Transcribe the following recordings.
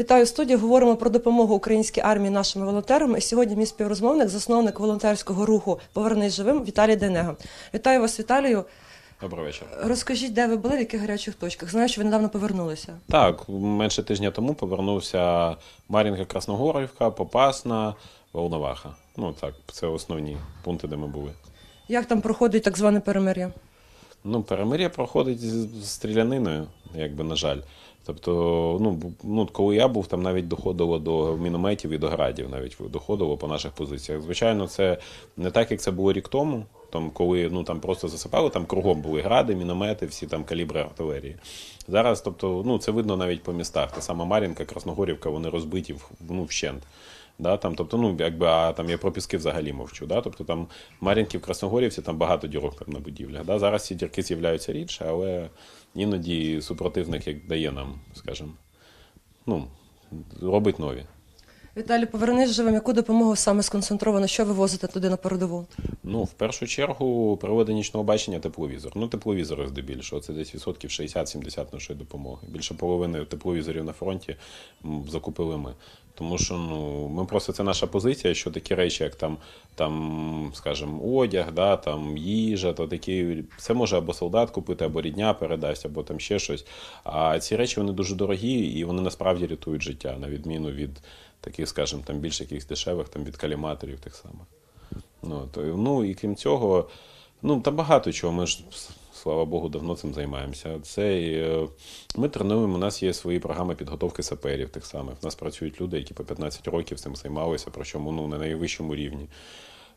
Вітаю в студії. Говоримо про допомогу українській армії нашим волонтерам. І сьогодні мій співрозмовник, засновник волонтерського руху Повернись живим Віталій Денега. Вітаю вас, Віталію. Добрий вечір. Розкажіть, де ви були, в яких гарячих точках? Знаю, що ви недавно повернулися. Так, менше тижня тому повернувся Мар'їнка Красногорівка, Попасна, Волноваха. Ну так, це основні пункти, де ми були. Як там проходить так зване перемир'я? Ну, перемир'я проходить з стріляниною, якби на жаль. Тобто, ну, ну, коли я був, там навіть доходило до мінометів і до градів, навіть доходило по наших позиціях. Звичайно, це не так, як це було рік тому. Там, коли ну там просто засипали, там кругом були гради, міномети, всі там калібри артилерії. Зараз, тобто, ну це видно навіть по містах. Та сама Мар'їнка, Красногорівка, вони розбиті ну, вщент. Да, там, тобто, ну, якби, а там я про піски взагалі мовчу. Да? Тобто там Мар'їнки в Красногорівці там багато дірок там, на будівлях. Да? Зараз ці дірки з'являються рідше, але іноді супротивник як дає нам, скажімо, ну, робить нові. Віталій, повернись живим. Яку допомогу саме сконцентровано? Що ви возите туди на передову? Ну, в першу чергу, природа нічного бачення тепловізор. Ну, тепловізори здебільшого, це десь відсотків 60-70 нашої допомоги. Більше половини тепловізорів на фронті закупили ми. Тому що ну, ми просто це наша позиція, що такі речі, як там, там скажімо, одяг, да, там, їжа, то такі, це може або солдат купити, або рідня передасть, або там ще щось. А ці речі вони дуже дорогі і вони насправді рятують життя, на відміну від таких, скажімо, там більш якихось дешевих, там від каліматорів тих самих. Ну, то, ну і крім цього, ну та багато чого. Ми ж, слава Богу, давно цим займаємося. Це е, ми тренуємо. У нас є свої програми підготовки саперів тих самих. У нас працюють люди, які по 15 років цим займалися, причому ну, на найвищому рівні.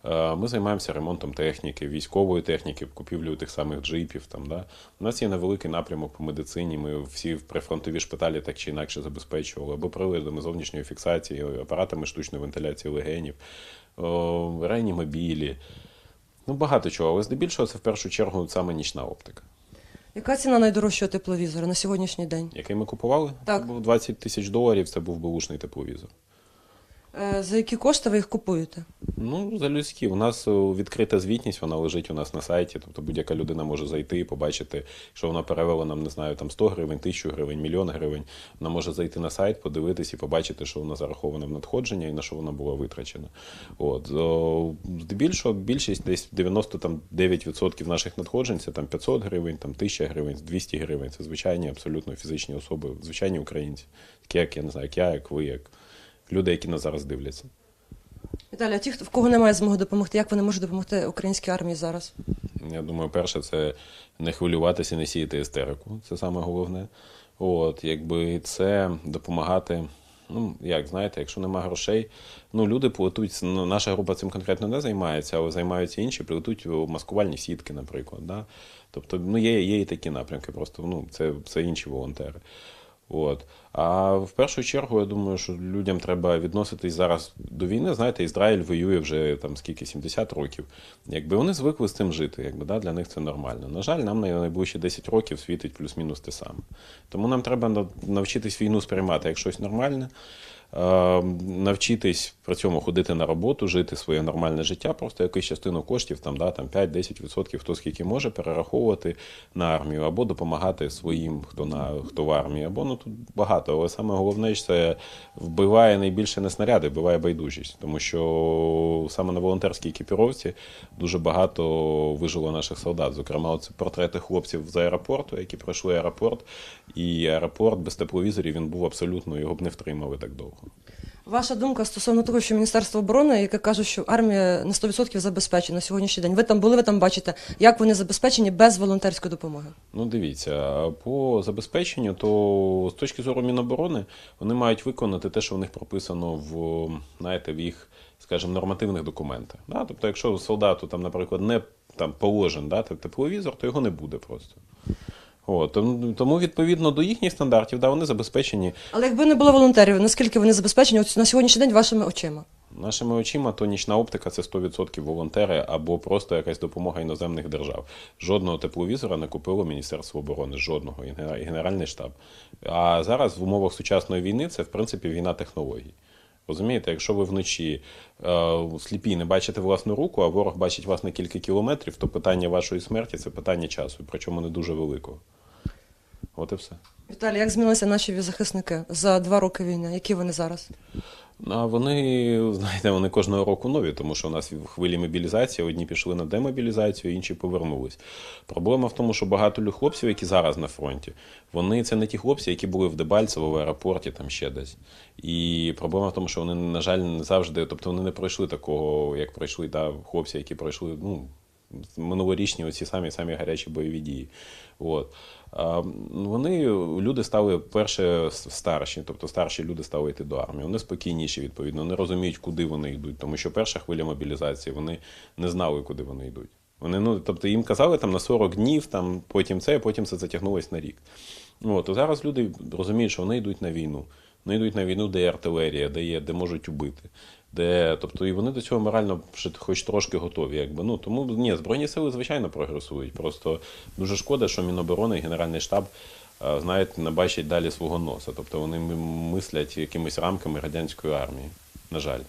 Е, Ми займаємося ремонтом техніки, військової техніки, купівлею тих самих джипів. Там, да. У нас є невеликий напрямок по медицині. Ми всі в прифронтові шпиталі так чи інакше забезпечували або приладами зовнішньої фіксації, апаратами штучної вентиляції легенів, реанімобілі. Ну, багато чого, але здебільшого це в першу чергу саме нічна оптика. Яка ціна найдорожчого тепловізора на сьогоднішній день? Який ми купували? Так. Це був 20 тисяч доларів, це був бушний тепловізор. Е, За які кошти ви їх купуєте? Ну, за людські. У нас е, відкрита звітність, вона лежить у нас на сайті. Тобто будь-яка людина може зайти і побачити, що вона перевела нам, не знаю, там 100 гривень, 1000 гривень, мільйон гривень. Вона може зайти на сайт, подивитись і побачити, що вона зарахована в надходження і на що вона була витрачена. От. Здебільшого більшість десь 99% наших надходжень це там 500 гривень, там 1000 гривень, 200 гривень. Це звичайні абсолютно фізичні особи, звичайні українці. Такі, як я не знаю, як я, як ви, як люди, які нас зараз дивляться. Віталій, а ті, в кого немає змоги допомогти, як вони можуть допомогти українській армії зараз? Я думаю, перше, це не хвилюватися, не сіяти істерику. Це саме головне. От, якби це допомагати. Ну, як знаєте, якщо нема грошей, ну люди плетуть. Ну, наша група цим конкретно не займається, але займаються інші, плетуть маскувальні сітки, наприклад. Да? Тобто, ну, є, є і такі напрямки, просто ну, це, це інші волонтери. От. А в першу чергу, я думаю, що людям треба відноситись зараз до війни. Знаєте, Ізраїль воює вже там скільки 70 років. Якби вони звикли з цим жити, якби да, для них це нормально. На жаль, нам на найближчі 10 років світить плюс-мінус те саме. Тому нам треба навчитись війну сприймати як щось нормальне. Е, Навчитись при цьому ходити на роботу, жити своє нормальне життя, просто якусь частину коштів, там, да, там 5-10%, хто скільки може, перераховувати на армію або допомагати своїм, хто на хто в армії, або ну тут багато. Але саме головне, що це вбиває найбільше не снаряди, вбиває байдужість. Тому що саме на волонтерській екіпіровці дуже багато вижило наших солдат. Зокрема, це портрети хлопців з аеропорту, які пройшли аеропорт. І аеропорт без тепловізорів він був абсолютно його б не втримали так довго. Ваша думка стосовно того, що Міністерство оборони, яке каже, що армія на 100% забезпечена на сьогоднішній день. Ви там були, ви там бачите, як вони забезпечені без волонтерської допомоги. Ну, дивіться, по забезпеченню, то з точки зору Міноборони вони мають виконати те, що в них прописано в, знаєте, в їх, скажімо, нормативних документах. Да? Тобто, якщо солдату, там, наприклад, не там, положен да, тепловізор, то його не буде просто. От, тому- відповідно до їхніх стандартів, да, вони забезпечені Але якби не було волонтерів, наскільки вони забезпечені от на сьогоднішній день вашими очима? Нашими очима, то нічна оптика це 100% волонтери або просто якась допомога іноземних держав. Жодного тепловізора не купило Міністерство оборони, жодного і Генеральний штаб. А зараз в умовах сучасної війни це в принципі війна технологій. Розумієте, якщо ви вночі е, сліпі не бачите власну руку, а ворог бачить вас на кілька кілометрів, то питання вашої смерті це питання часу, причому не дуже великого. От і все. Віталій, як змінилися наші захисники за два роки війни? Які вони зараз? А вони, знаєте, вони кожного року нові, тому що у нас в хвилі мобілізації одні пішли на демобілізацію, інші повернулись. Проблема в тому, що багато хлопців, які зараз на фронті, вони це не ті хлопці, які були в Дебальцево, в аеропорті, там ще десь. І проблема в тому, що вони, на жаль, не завжди, тобто вони не пройшли такого, як пройшли та, хлопці, які пройшли, ну, минулорічні оці самі самі гарячі бойові дії. От. Вони люди стали перше старші, тобто старші люди стали йти до армії. Вони спокійніші, відповідно, не розуміють, куди вони йдуть, тому що перша хвиля мобілізації вони не знали, куди вони йдуть. Вони, ну, тобто їм казали там на 40 днів, там, потім це, потім це затягнулось на рік. От, і зараз люди розуміють, що вони йдуть на війну. Вони йдуть на війну, де є артилерія, де є, де можуть убити. Де, тобто, і вони до цього морально хоч трошки готові. Якби. Ну, тому ні, Збройні сили, звичайно, прогресують. Просто дуже шкода, що Міноборони і Генеральний штаб знаєте, не бачать далі свого носа. Тобто вони мислять якимись рамками радянської армії. На жаль.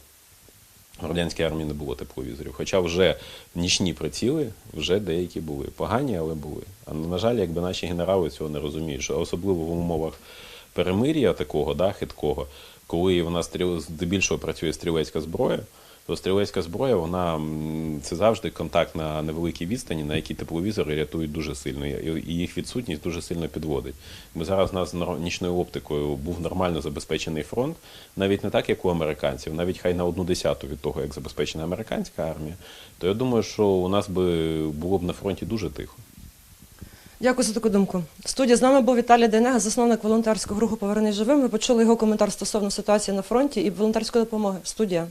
В радянській армії не було тепловізорів. Хоча вже нічні приціли вже деякі були. Погані, але були. А на жаль, якби наші генерали цього не розуміють, що особливо в умовах перемир'я такого, да, хиткого, коли в нас здебільшого працює стрілецька зброя, то стрілецька зброя, вона це завжди контакт на невеликій відстані, на якій тепловізори рятують дуже сильно, і їх відсутність дуже сильно підводить. Ми зараз у нас нічною оптикою був нормально забезпечений фронт, навіть не так, як у американців, навіть хай на одну десяту від того, як забезпечена американська армія, то я думаю, що у нас би було б на фронті дуже тихо. Дякую за таку думку. В студії з нами був Віталій Дейнега, засновник волонтерського руху Повернись живим. Ви почули його коментар стосовно ситуації на фронті і волонтерської допомоги. Студія.